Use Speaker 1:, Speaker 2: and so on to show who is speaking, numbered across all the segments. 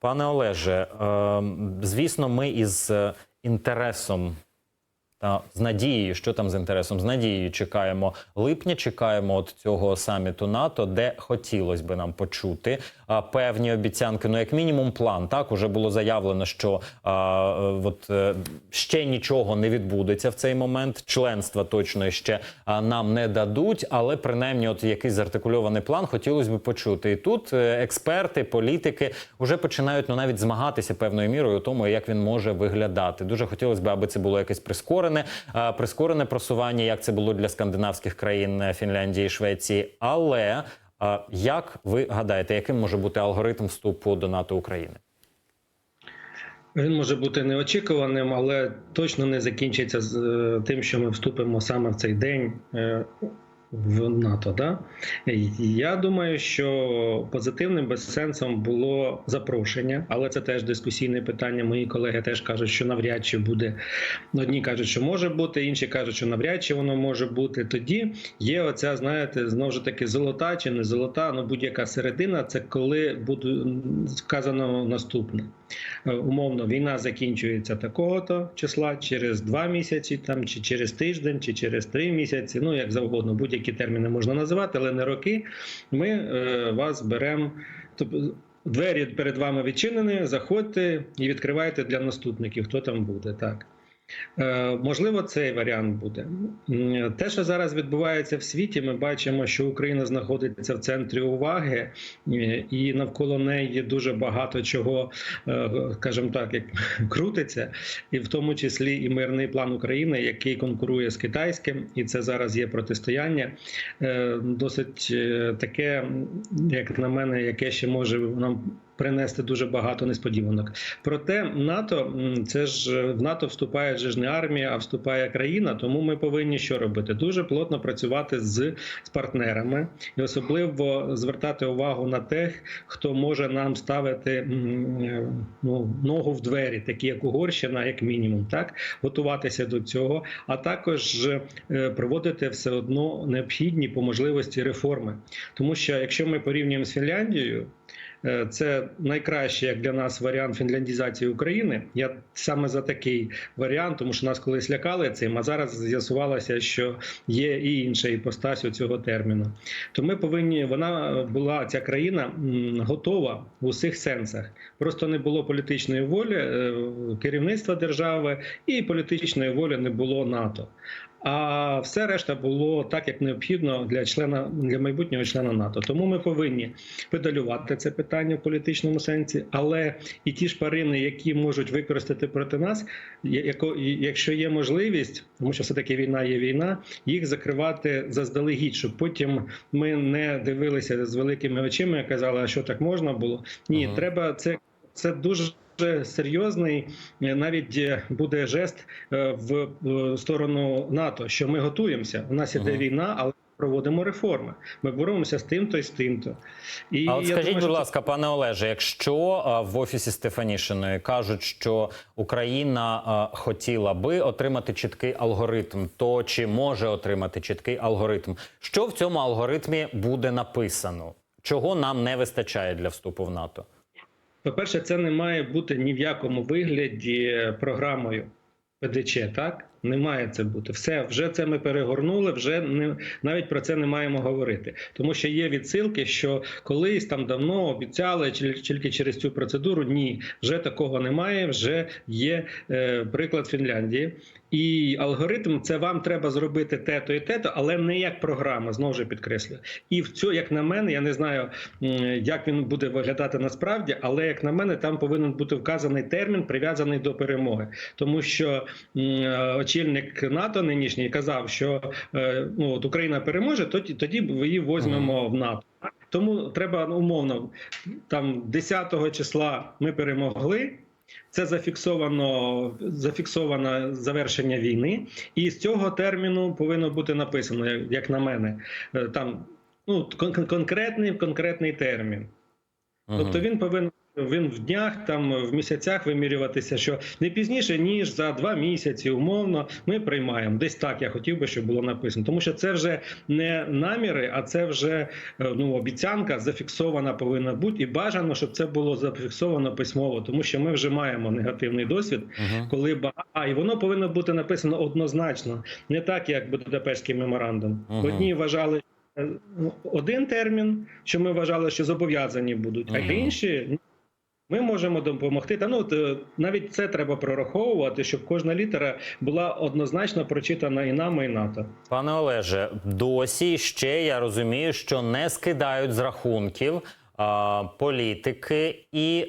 Speaker 1: Пане Олеже, е, звісно, ми із е, інтересом та з надією, що там з інтересом, з надією чекаємо липня, чекаємо от цього саміту НАТО, де хотілося би нам почути а, певні обіцянки. Ну, як мінімум, план так уже було заявлено, що а, е, от е, ще нічого не відбудеться в цей момент. Членства точно ще а, нам не дадуть, але принаймні, от якийсь зартикульований план хотілося б почути. І тут е, експерти, політики вже починають ну навіть змагатися певною мірою у тому, як він може виглядати. Дуже хотілося б, аби це було якесь прискорене, е, прискорене просування, як це було для скандинавських країн Фінляндії Фінляндії, Швеції. Але е, як ви гадаєте, яким може бути алгоритм вступу до НАТО України?
Speaker 2: Він може бути неочікуваним, але точно не закінчиться з е, тим, що ми вступимо саме в цей день е, в НАТО. Да? Я думаю, що позитивним безсенсом було запрошення, але це теж дискусійне питання. Мої колеги теж кажуть, що навряд чи буде. Одні кажуть, що може бути, інші кажуть, що навряд чи воно може бути. Тоді є оця, знаєте, знову ж таки золота чи не золота, ну будь-яка середина. Це коли буде сказано наступне. Е, Умовно, війна закінчується такого-то числа через два місяці, там чи через тиждень, чи через три місяці. Ну як завгодно, будь-які терміни можна називати, але не роки. Ми е, вас беремо. Тобто двері перед вами відчинені, заходьте і відкривайте для наступників, хто там буде. Так. Е, Можливо, цей варіант буде. Те, що зараз відбувається в світі, ми бачимо, що Україна знаходиться в центрі уваги, і навколо неї дуже багато чого, е, скажімо так, крутиться, і в тому числі і мирний план України, який конкурує з китайським, і це зараз є протистояння. Е, Досить таке, як на мене, яке ще може нам принести дуже багато несподіванок. Проте НАТО це ж е, в НАТО вступає ж не армія, а вступає країна. Тому ми повинні що робити? Дуже плотно працювати з, з партнерами і особливо звертати увагу на тих, хто може нам ставити е, ну, ногу в двері, такі як Угорщина, як мінімум, так готуватися до цього, а також е, проводити все одно необхідні по можливості реформи. Тому що якщо ми порівнюємо з Фінляндією. Е, Це найкращий як для нас варіант фінляндізації України. Я саме за такий варіант, тому що нас колись лякали цим. А зараз з'ясувалося, що є і інша іпостась у цього терміну. То ми повинні вона була ця країна готова в усіх сенсах. Просто не було політичної волі е, керівництва держави і політичної волі не було НАТО. А все решта було так, як необхідно для члена для майбутнього члена НАТО. Тому ми повинні педалювати це питання в політичному сенсі, але і ті шпарини, які можуть використати проти нас, якщо є можливість, тому що все таки війна є війна, їх закривати заздалегідь, щоб потім ми не дивилися з великими очима і казали, а що так можна було. Ні,
Speaker 1: Ага.
Speaker 2: треба це, це дуже. Дуже серйозний е, навіть е, буде жест е, в сторону НАТО, що ми готуємося. У нас іде
Speaker 1: Ага.
Speaker 2: війна, але проводимо реформи. Ми боремося з тим-то і з тим-то. І
Speaker 1: А от скажіть,
Speaker 2: думаю,
Speaker 1: будь ласка, пане Олеже, якщо в офісі Стефанішиної кажуть, що Україна хотіла би отримати чіткий алгоритм, то чи може отримати чіткий алгоритм? Що в цьому алгоритмі буде написано? Чого нам не вистачає для вступу в НАТО?
Speaker 2: По-перше, це не має бути ні в якому вигляді програмою ПДЧ, так? Не має це бути. Все, вже це ми перегорнули, вже не навіть про це не маємо говорити. Тому що є відсилки, що колись там давно обіцяли тільки через цю процедуру. Ні, вже такого немає. Вже є е, приклад Фінляндії. І алгоритм це вам треба зробити те-то і те-то, але не як програма, знову ж підкреслюю. І в цьому, як на мене, я не знаю, як він буде виглядати насправді, але як на мене, там повинен бути вказаний термін, прив'язаний до перемоги. Тому що е, очільник НАТО нинішній казав, що е, ну, от Україна переможе, тоді, тоді її візьмемо в НАТО. Тому треба ну, умовно там 10 числа ми перемогли. Це зафіксовано зафіксовано завершення війни, і з цього терміну повинно бути написано, як, на мене, Е, там ну кон- конкретний конкретний термін.
Speaker 1: Мгм.
Speaker 2: Тобто він повинен він в днях, там в місяцях вимірюватися, що не пізніше ніж за два місяці, умовно, ми приймаємо. Десь так я хотів би, щоб було написано, тому що це вже не наміри, а це вже е, ну обіцянка зафіксована повинна бути, і бажано, щоб це було зафіксовано письмово, тому що ми вже маємо негативний досвід,
Speaker 1: Угу.
Speaker 2: коли а, і воно повинно бути написано однозначно, не так, як Будапештський меморандум.
Speaker 1: Мгм.
Speaker 2: Одні вважали е, ну, один термін, що ми вважали, що зобов'язані будуть, а інші. Ми можемо допомогти. Та ну е, навіть це треба прораховувати, щоб кожна літера була однозначно прочитана і нами, і НАТО.
Speaker 1: Пане Олеже, досі ще я розумію, що не скидають з рахунків а, політики і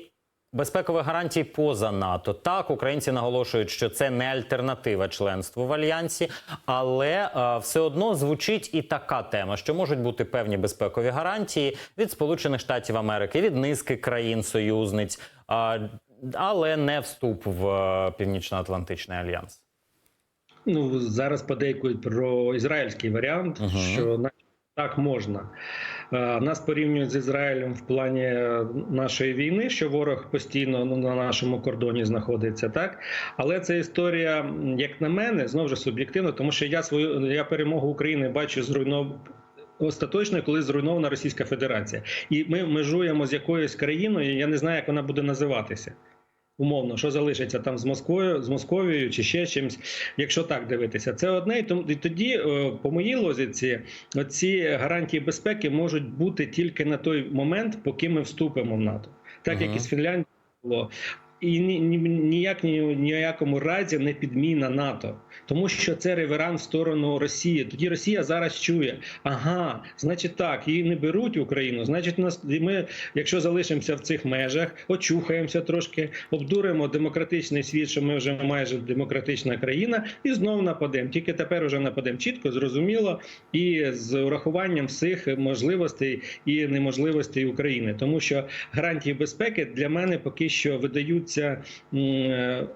Speaker 1: безпекових гарантій поза НАТО. Так, українці наголошують, що це не альтернатива членству в альянсі, але а, все одно звучить і така тема, що можуть бути певні безпекові гарантії від Сполучених Штатів Америки, від низки країн-союзниць, а, але не вступ в е, Північно-Атлантичний альянс.
Speaker 2: Ну зараз подейкують про ізраїльський варіант,
Speaker 1: Мгм.
Speaker 2: що на- так можна. Е, Нас порівнюють з Ізраїлем в плані е, нашої війни, що ворог постійно ну, на нашому кордоні знаходиться, так але це історія, як на мене, знову ж суб'єктивно, тому що я свою я перемогу України бачу зруйнов. Остаточно, коли зруйнована Російська Федерація, і ми межуємо з якоюсь країною. Я не знаю, як вона буде називатися. Умовно, що залишиться там з Москвою, з Московією чи ще чимось, якщо так дивитися, це одне. І тоді, е, по моїй лозіці, ці гарантії безпеки можуть бути тільки на той момент, поки ми вступимо в НАТО, так як
Speaker 1: Ага.
Speaker 2: і з Фінляндією було. І ні, ні, ніяк ні, ніякому разі не підміна НАТО, тому що це реверанс в сторону Росії. Тоді Росія зараз чує: ага, значить так, її не беруть Україну. Значить, нас ми, якщо залишимося в цих межах, очухаємося трошки, обдуримо демократичний світ, що ми вже майже демократична країна, і знову нападемо. Тільки тепер вже нападемо чітко, зрозуміло, і з урахуванням всіх можливостей і неможливостей України, тому що гарантії безпеки для мене поки що видаються. М, е,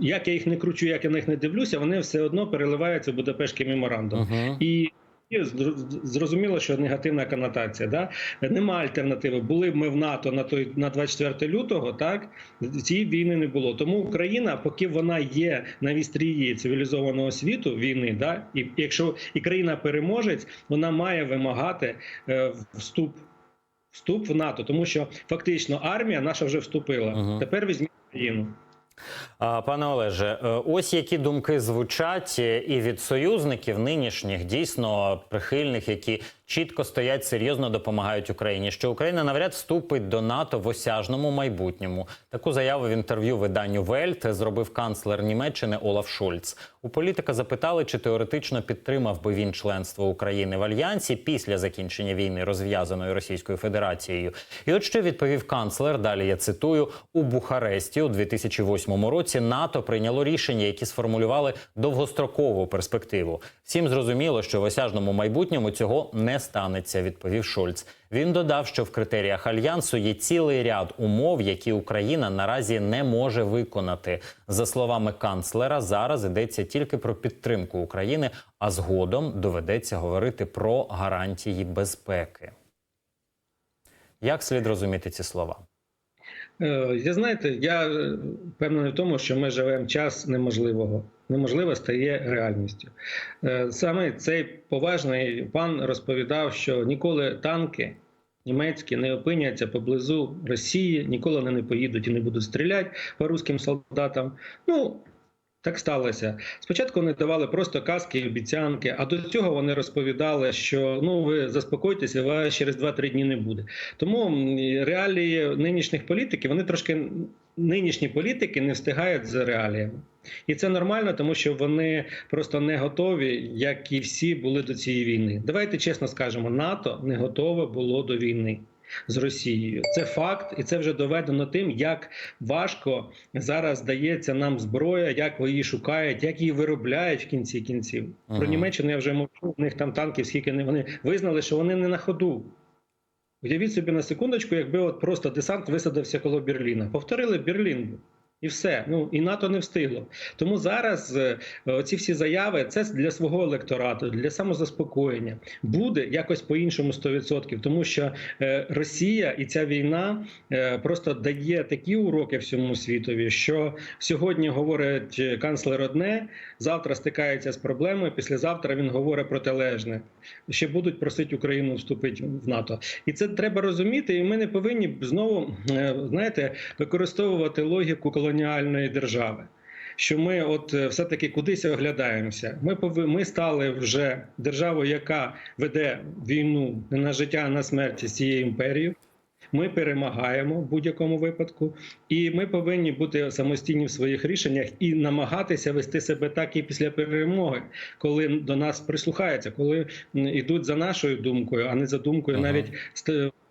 Speaker 2: Як я їх не кручу, як я на них не дивлюся, вони все одно переливаються в Будапештський меморандум.
Speaker 1: Угу.
Speaker 2: І і зрозуміло, що негативна конотація. Да? Нема альтернативи. Були б ми в НАТО на той на 24 лютого, так цієї війни не було. Тому Україна, поки вона є на вістрії цивілізованого світу війни, да, і якщо і країна переможець, вона має вимагати е, вступ. Вступ в НАТО, тому що фактично армія наша вже вступила.
Speaker 1: Мгм.
Speaker 2: Тепер візьміть країну.
Speaker 1: А, Пане Олеже, е, ось які думки звучать е, і від союзників нинішніх, дійсно прихильних, які чітко стоять серйозно допомагають Україні. Що Україна навряд вступить до НАТО в осяжному майбутньому. Таку заяву в інтерв'ю виданню Вельт зробив канцлер Німеччини Олаф Шольц. У політика запитали, чи теоретично підтримав би він членство України в альянсі після закінчення війни, розв'язаної Російською Федерацією. І от що відповів канцлер. Далі я цитую у Бухаресті у 2008 році. НАТО прийняло рішення, які сформулювали довгострокову перспективу. Всім зрозуміло, що в осяжному майбутньому цього не станеться. Відповів Шольц. Він додав, що в критеріях альянсу є цілий ряд умов, які Україна наразі не може виконати. За словами канцлера, зараз йдеться тільки про підтримку України, а згодом доведеться говорити про гарантії безпеки. Як слід розуміти ці слова?
Speaker 2: Е, Я знаєте, я е, впевнений в тому, що ми живемо час неможливого. Неможливе стає реальністю. Е, Саме цей поважний пан розповідав, що ніколи танки німецькі не опиняться поблизу Росії, ніколи вони не поїдуть і не будуть стріляти по руським солдатам. Ну, так сталося. Спочатку вони давали просто казки і обіцянки, а до цього вони розповідали, що ну ви заспокойтеся, вас через 2-3 дні не буде. Тому реалії нинішніх політиків вони трошки нинішні політики не встигають за реаліями. І це нормально, тому що вони просто не готові, як і всі були до цієї війни. Давайте чесно скажемо, НАТО не готове було до війни з Росією. Це факт, і це вже доведено тим, як важко зараз дається нам зброя, як її шукають, як її виробляють в кінці кінців. Про Німеччину я вже мовчу. У них там танків, скільки не вони визнали, що вони не на ходу. Уявіть собі на секундочку, якби от просто десант висадився коло Берліна. Повторили Берлін. І все, ну і НАТО не встигло. Тому зараз е, ці всі заяви це для свого електорату, для самозаспокоєння. Буде якось по-іншому 100%, тому що е, Росія і ця війна е, просто дає такі уроки всьому світові, що сьогодні говорить канцлер одне, завтра стикається з проблемою. Післязавтра він говорить протилежне. Ще будуть просити Україну вступити в НАТО, і це треба розуміти. І ми не повинні знову знаєте використовувати логіку колоніальної держави. Що ми, от е, все-таки кудись оглядаємося. Ми ми стали вже державою, яка веде війну не на життя, на смерть з цією імперією. Ми перемагаємо в будь-якому випадку, і ми повинні бути самостійні в своїх рішеннях і намагатися вести себе так і після перемоги, коли до нас прислухаються, коли йдуть за нашою думкою, а не за думкою
Speaker 1: Ага.
Speaker 2: навіть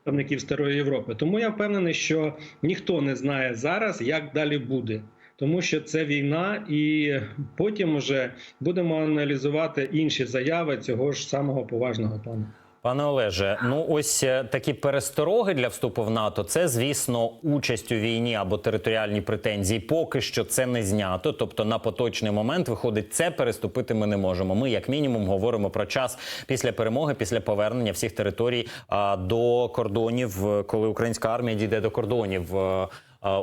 Speaker 2: представників старої Європи. Тому я впевнений, що ніхто не знає зараз, як далі буде. Тому що це війна, і потім вже будемо аналізувати інші заяви цього ж самого поважного пана.
Speaker 1: Пане Олеже, ну ось е, такі перестороги для вступу в НАТО. Це, звісно, участь у війні або територіальні претензії. Поки що це не знято. Тобто, на поточний момент виходить, це переступити ми не можемо. Ми, як мінімум, говоримо про час після перемоги, після повернення всіх територій а, до кордонів, е, коли українська армія дійде до кордонів. е, е,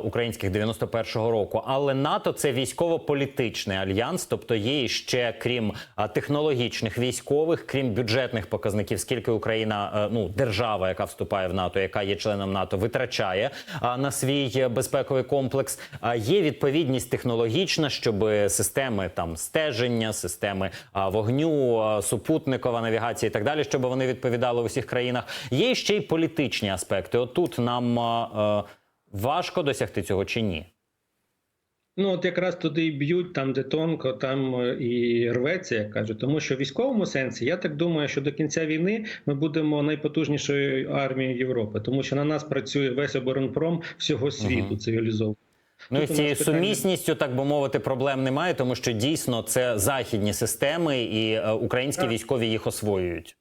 Speaker 1: Українських 91-го року, але НАТО це військово-політичний альянс, тобто є ще крім технологічних військових, крім бюджетних показників, скільки Україна, е, ну держава, яка вступає в НАТО, яка є членом НАТО, витрачає на свій е, безпековий комплекс. Є відповідність технологічна, щоб системи там стеження, системи вогню, супутникова навігація і так далі, щоб вони відповідали в усіх країнах. Є ще й політичні аспекти. Отут нам е, важко досягти цього чи ні?
Speaker 2: Ну от якраз туди і б'ють, там де тонко, там е, і рветься, як кажуть. Тому що в військовому сенсі я так думаю, що до кінця війни ми будемо найпотужнішою армією Європи, тому що на нас працює весь оборонпром всього світу
Speaker 1: Мгм.
Speaker 2: цивілізований.
Speaker 1: Ну і
Speaker 2: Тут
Speaker 1: з цією
Speaker 2: питання-
Speaker 1: сумісністю, так би мовити, проблем немає, тому що дійсно це західні системи, і е, українські
Speaker 2: Так.
Speaker 1: військові їх освоюють.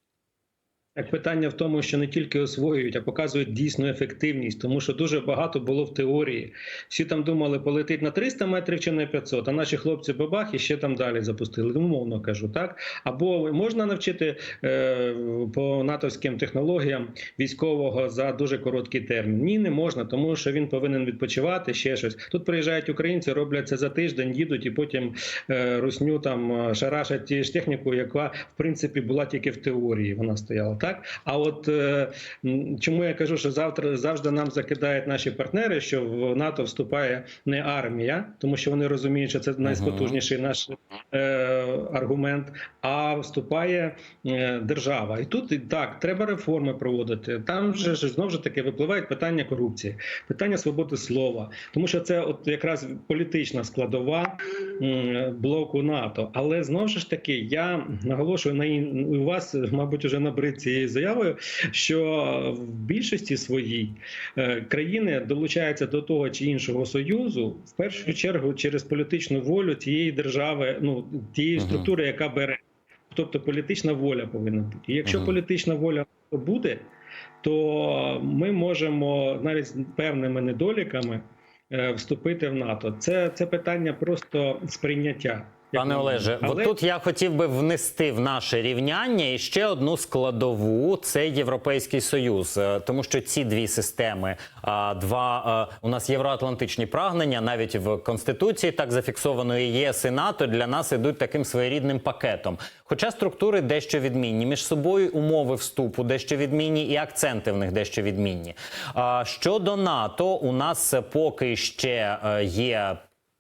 Speaker 2: Так, питання в тому, що не тільки освоюють, а показують дійсну ефективність, тому що дуже багато було в теорії. Всі там думали, полетить на 300 метрів чи на 500, а наші хлопці бабах і ще там далі запустили. Умовно кажу, так або можна навчити е, по натовським технологіям військового за дуже короткий термін. Ні, не можна, тому що він повинен відпочивати ще щось. Тут приїжджають українці, роблять це за тиждень, їдуть і потім е, русню там е, шарашать ті ж техніку, яка в принципі була тільки в теорії. Вона стояла так. А от е, чому я кажу, що завтра завжди нам закидають наші партнери, що в НАТО вступає не армія, тому що вони розуміють, що це найспотужніший наш е, аргумент, а вступає е, держава. І тут і так треба реформи проводити. Там же ж знову ж таки випливають питання корупції, питання свободи слова, тому що це от якраз політична складова м, блоку НАТО. Але знову ж таки, я наголошую на ін- у вас, мабуть, уже набрид цією заявою, що в більшості своїй е, країни долучаються до того чи іншого союзу в першу чергу через політичну волю цієї держави, ну тієї структури, яка бере. Тобто політична воля повинна бути. І якщо
Speaker 1: Мгм.
Speaker 2: політична воля буде, то ми можемо навіть з певними недоліками е, вступити в НАТО. Це, це питання просто сприйняття.
Speaker 1: Пане. Олеже,
Speaker 2: Але-
Speaker 1: от тут я хотів би внести в наше рівняння і ще одну складову це Європейський Союз, Е, тому що ці дві системи, два е, у нас євроатлантичні прагнення, навіть в конституції так зафіксовано і ЄС і НАТО для нас ідуть таким своєрідним пакетом. Хоча структури дещо відмінні між собою умови вступу дещо відмінні, і акценти в них дещо відмінні. Щодо НАТО, у нас поки ще е, є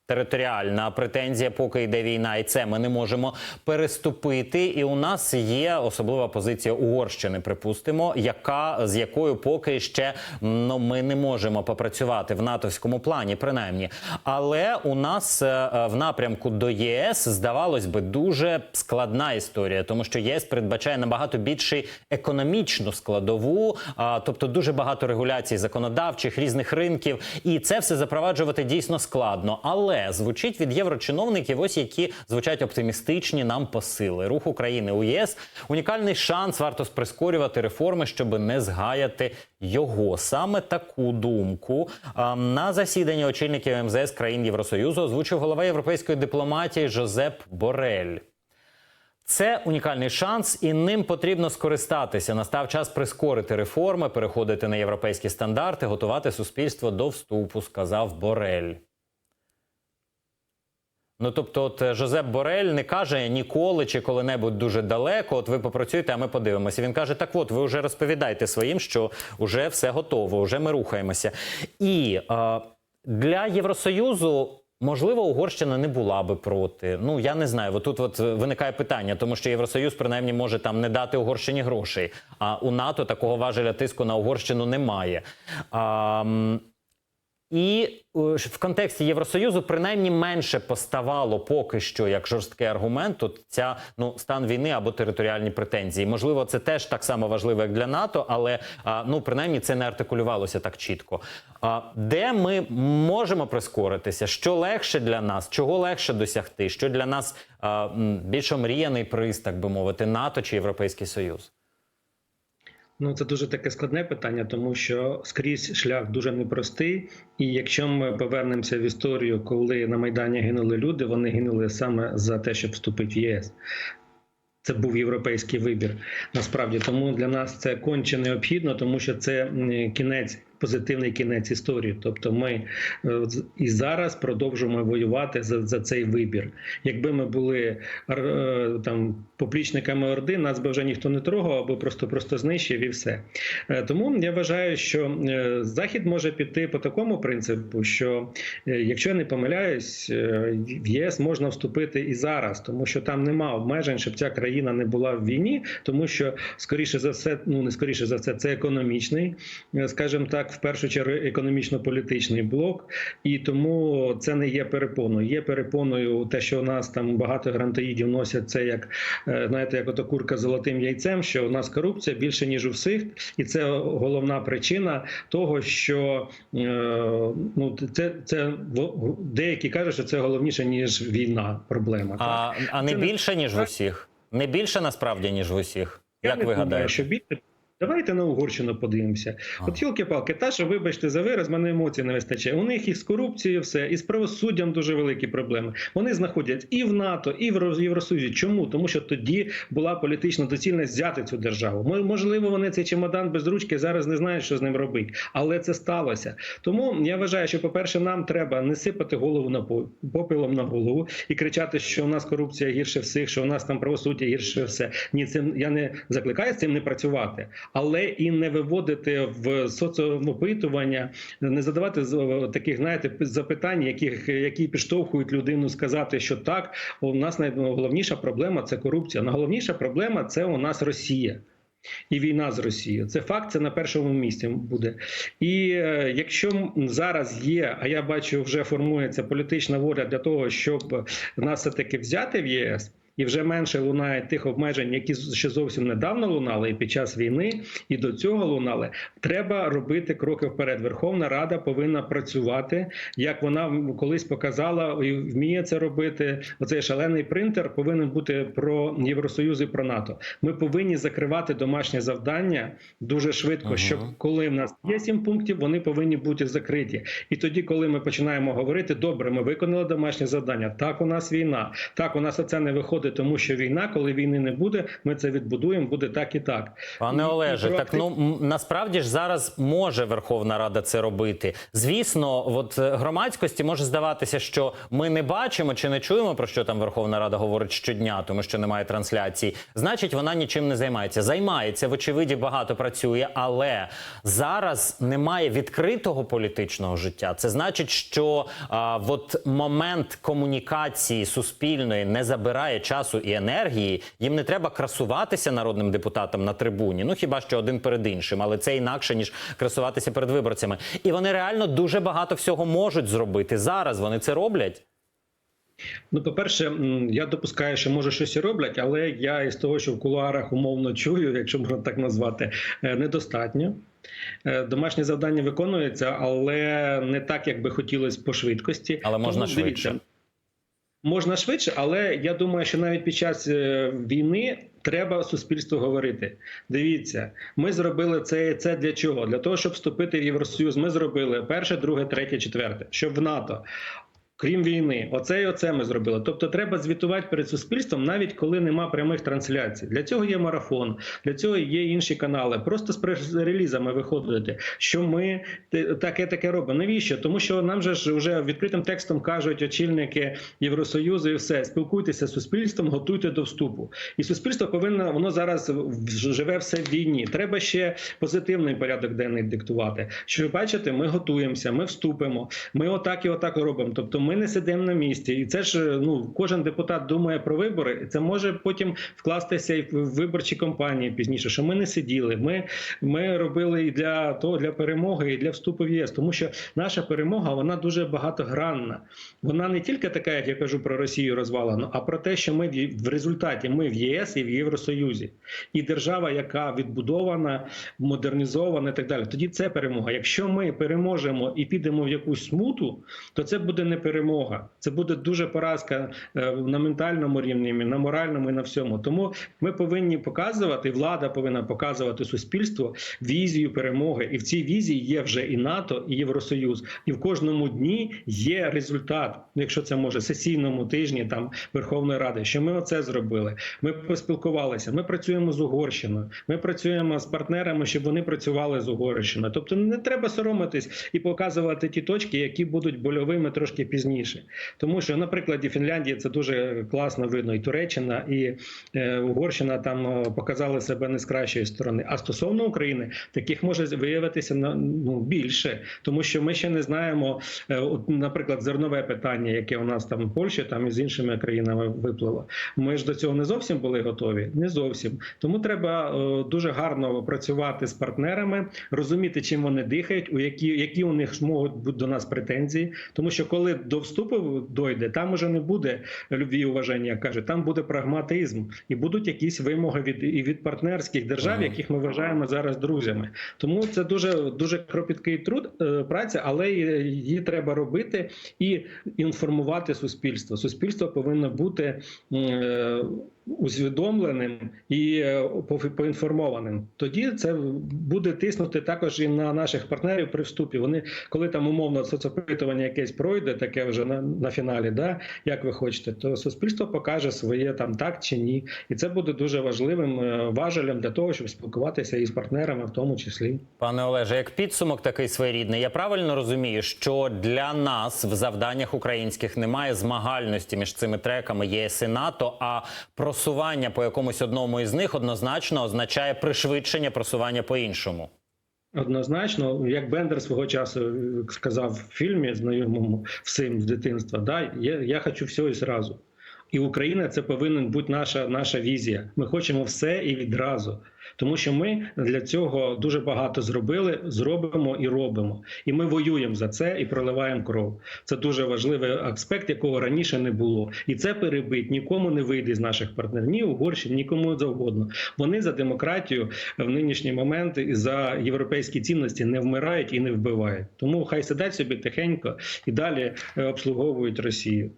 Speaker 1: територіальна претензія, поки йде війна, і це ми не можемо переступити. І у нас є особлива позиція Угорщини, припустимо, яка з якою поки ще ну ми не можемо попрацювати в натовському плані, принаймні. Але у нас е, е, в напрямку до ЄС здавалось би дуже складна історія, тому що ЄС передбачає набагато більший економічну складову, а, тобто дуже багато регуляцій законодавчих різних ринків, і це все запроваджувати дійсно складно. Але Але звучить від єврочиновників, ось які звучать оптимістичні нам посили. Рух України у ЄС унікальний шанс варто прискорювати реформи, щоб не згаяти його. Саме таку думку на засіданні очільників МЗС країн Євросоюзу озвучив голова європейської дипломатії Жозеп Борель. Це унікальний шанс, і ним потрібно скористатися. Настав час прискорити реформи, переходити на європейські стандарти, готувати суспільство до вступу, сказав Борель. Ну, тобто, от е, Жозеп Борель не каже ніколи чи коли-небудь дуже далеко. От ви попрацюєте, а ми подивимося. Він каже: так, от ви вже розповідайте своїм, що вже все готово, вже ми рухаємося. І е, для Євросоюзу. Можливо, Угорщина не була би проти. Ну я не знаю. От тут от виникає питання, тому що Євросоюз принаймні може там не дати Угорщині грошей. А у НАТО такого важеля тиску на Угорщину немає. А, і е, в контексті Євросоюзу принаймні менше поставало поки що як жорсткий аргумент. Тут ця ну стан війни або територіальні претензії. Можливо, це теж так само важливо, як для НАТО, але ну принаймні це не артикулювалося так чітко. А де ми можемо прискоритися? Що легше для нас? Чого легше досягти? Що для нас більш омріяний приз, так би мовити, НАТО чи Європейський Союз?
Speaker 2: Ну, це дуже таке складне питання, тому що скрізь шлях дуже непростий. І якщо ми повернемося в історію, коли на Майдані гинули люди, вони гинули саме за те, щоб вступити в ЄС. Це був європейський вибір. Насправді, тому для нас це конче необхідно, тому що це кінець. Позитивний кінець історії, тобто ми е, і зараз продовжуємо воювати за, за цей вибір. Якби ми були е, там поплічниками Орди, нас би вже ніхто не трогав, або просто просто знищив і все. Е, Тому я вважаю, що захід може піти по такому принципу, що якщо я не помиляюсь, в ЄС можна вступити і зараз, тому що там нема обмежень, щоб ця країна не була в війні, тому що скоріше за все, ну не скоріше за все, це економічний, скажімо так, в першу чергу економічно-політичний блок, і тому це не є перепоною. Є перепоною те, що у нас там багато грантоїдів носять це як е, знаєте, як ото курка з золотим яйцем, що у нас корупція більше ніж у всіх, і це головна причина того, що е, ну це, це деякі кажуть, що це головніше ніж війна. Проблема так?
Speaker 1: А, а не
Speaker 2: Це
Speaker 1: більше ніж в усіх? Не більше насправді ніж в усіх?
Speaker 2: Я
Speaker 1: Як
Speaker 2: не
Speaker 1: ви
Speaker 2: думаю,
Speaker 1: гадаєте?
Speaker 2: що більше. Давайте на Угорщину подивимося. От йолки-палки, та що, вибачте за вираз, мене емоцій не вистачає. У них і з корупцією все, і з правосуддям дуже великі проблеми. Вони знаходять і в НАТО, і в Євросоюзі. Чому? Тому що тоді була політична доцільність взяти цю державу. Мо- Можливо, вони цей чемодан без ручки зараз не знають, що з ним робити, але це сталося. Тому я вважаю, що, по-перше, нам треба не сипати голову на по- попелом на голову і кричати, що у нас корупція гірше всіх, що у нас там правосуддя гірше все. Ні, цим я не закликаю з цим не працювати, але і не виводити в соціопитування, не задавати таких, знаєте, запитань, яких які підштовхують людину сказати, що так, у нас найголовніша проблема це корупція. Найголовніша проблема це у нас Росія. І війна з Росією. Це факт, це на першому місці буде. І е, якщо зараз є, а я бачу, вже формується політична воля для того, щоб нас все таки взяти в ЄС. І вже менше лунає тих обмежень, які ще зовсім недавно лунали і під час війни, і до цього лунали. Треба робити кроки вперед. Верховна Рада повинна працювати, як вона колись показала і вміє це робити. Оцей шалений принтер повинен бути про Євросоюз і про НАТО. Ми повинні закривати домашнє завдання дуже швидко,
Speaker 1: Ага.
Speaker 2: щоб коли в нас є сім пунктів, вони повинні бути закриті. І тоді, коли ми починаємо говорити, добре, ми виконали домашнє завдання. Так, у нас війна. Так, у нас оце не виходить, тому що війна, коли війни не буде, ми це відбудуємо. Буде так і так.
Speaker 1: Пане Олеже, так ну насправді ж зараз може Верховна Рада це робити. Звісно, от е, громадськості може здаватися, що ми не бачимо чи не чуємо про що там Верховна Рада говорить щодня, тому що немає трансляцій. Значить, вона нічим не займається. Займається, вочевиді, багато працює, але зараз немає відкритого політичного життя. Це значить, що а, от момент комунікації суспільної не забирає часу і енергії. Їм не треба красуватися народним депутатам на трибуні. Ну хіба що один перед іншим, але це інакше ніж красуватися перед виборцями. І вони реально дуже багато всього можуть зробити зараз. Вони це роблять.
Speaker 2: Ну, по-перше, я допускаю, що може щось і роблять, але я із того, що в кулуарах умовно чую, якщо можна так назвати, е, недостатньо. Е, Домашнє завдання виконується, але не так, як би хотілося по швидкості.
Speaker 1: Але можна
Speaker 2: Тому, дивіться,
Speaker 1: швидше.
Speaker 2: Можна швидше, але я думаю, що навіть під час е, війни треба суспільству говорити. Дивіться, ми зробили це. Це для чого? Для того, щоб вступити в Євросоюз. Ми зробили перше, друге, третє, четверте, щоб в НАТО. Крім війни, оце і оце ми зробили. Тобто, треба звітувати перед суспільством, навіть коли нема прямих трансляцій. Для цього є марафон, для цього є інші канали. Просто з прес-релізами виходити, що ми таке таке робимо. Навіщо? Тому що нам же ж вже відкритим текстом кажуть очільники Євросоюзу і все. Спілкуйтеся з суспільством, готуйте до вступу. І суспільство повинно воно зараз живе все в війні. Треба ще позитивний порядок денний диктувати. Що ви бачите, ми готуємося, ми вступимо. Ми отак і отак робимо. Тобто, ми не сидимо на місці, і це ж ну кожен депутат думає про вибори. і Це може потім вкластися і в виборчі кампанії пізніше. Що ми не сиділи. Ми, ми робили і для того для перемоги, і для вступу в ЄС. Тому що наша перемога вона дуже багатогранна. Вона не тільки така, як я кажу про Росію розвалена, а про те, що ми в результаті ми в ЄС і в Євросоюзі, і держава, яка відбудована, модернізована і так далі. Тоді це перемога. Якщо ми переможемо і підемо в якусь смуту, то це буде не перемога. Це буде дуже поразка е, на ментальному рівні, на моральному і на всьому. Тому ми повинні показувати, влада повинна показувати суспільству візію перемоги. І в цій візії є вже і НАТО, і Євросоюз. І в кожному дні є результат, якщо це може сесійному тижні там Верховної Ради, що ми оце зробили. Ми поспілкувалися. Ми працюємо з Угорщиною. Ми працюємо з партнерами, щоб вони працювали з Угорщиною. Тобто не треба соромитись і показувати ті точки, які будуть больовими трошки пізніше. Тому що, на прикладі Фінляндії це дуже класно видно, і Туреччина, і е, Угорщина там е, показали себе не з кращої сторони. А стосовно України, таких може виявитися на ну більше, тому що ми ще не знаємо, е, от, наприклад, зернове питання, яке у нас там в Польщі, там і з іншими країнами виплило. Ми ж до цього не зовсім були готові, не зовсім. Тому треба дуже гарно працювати з партнерами, розуміти, чим вони дихають, у які, які у них можуть бути до нас претензії. Тому що коли до вступу дойде, там уже не буде любві і уваження, як каже, там буде прагматизм і будуть якісь вимоги від і від партнерських держав, яких ми вважаємо зараз друзями. Тому це дуже дуже кропіткий труд, е, праця, але її треба робити і інформувати суспільство. Суспільство повинно бути е, усвідомленим і е, поінформованим. Тоді це буде тиснути також і на наших партнерів при вступі. Вони, коли там умовно соцопитування якесь пройде, таке вже на, на фіналі, да, як ви хочете, то суспільство покаже своє там так чи ні. І це буде дуже важливим е, важелем для того, щоб спілкуватися із партнерами, в тому числі.
Speaker 1: Пане Олеже, як підсумок такий своєрідний, я правильно розумію, що для нас в завданнях українських немає змагальності між цими треками ЄС і НАТО, а просування по якомусь одному із них однозначно означає пришвидшення просування по іншому.
Speaker 2: Однозначно, як Бендер свого часу е, сказав в фільмі знайомому всім з дитинства, да, я, я хочу все і зразу. І Україна це повинна бути наша, наша візія. Ми хочемо все і відразу. Тому що ми для цього дуже багато зробили, зробимо і робимо. І ми воюємо за це і проливаємо кров. Це дуже важливий аспект, якого раніше не було. І це перебить нікому не вийде з наших партнерів, ні Угорщині, нікому завгодно. Вони за демократію в нинішній момент і за європейські цінності не вмирають і не вбивають. Тому хай сидять собі тихенько і далі е, обслуговують Росію.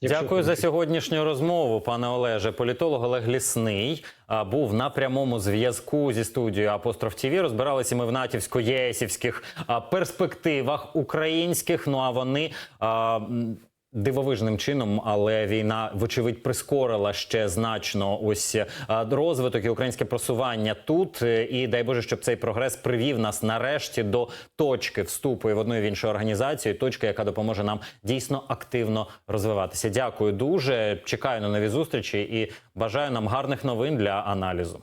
Speaker 2: Якщо
Speaker 1: Дякую за сьогоднішню розмову, пане Олеже. Політолог Олег Лісний був на прямому зв'язку зі студією Апостроф ТІВІ. Розбиралися ми в натівсько-єсівських перспективах українських. Ну а вони. Дивовижним чином, але війна, вочевидь, прискорила ще значно ось розвиток і українське просування тут. Е, І дай Боже, щоб цей прогрес привів нас нарешті до точки вступу і в одну і в іншу організацію, точки, яка допоможе нам дійсно активно розвиватися. Дякую дуже. Чекаю на нові зустрічі і бажаю нам гарних новин для аналізу.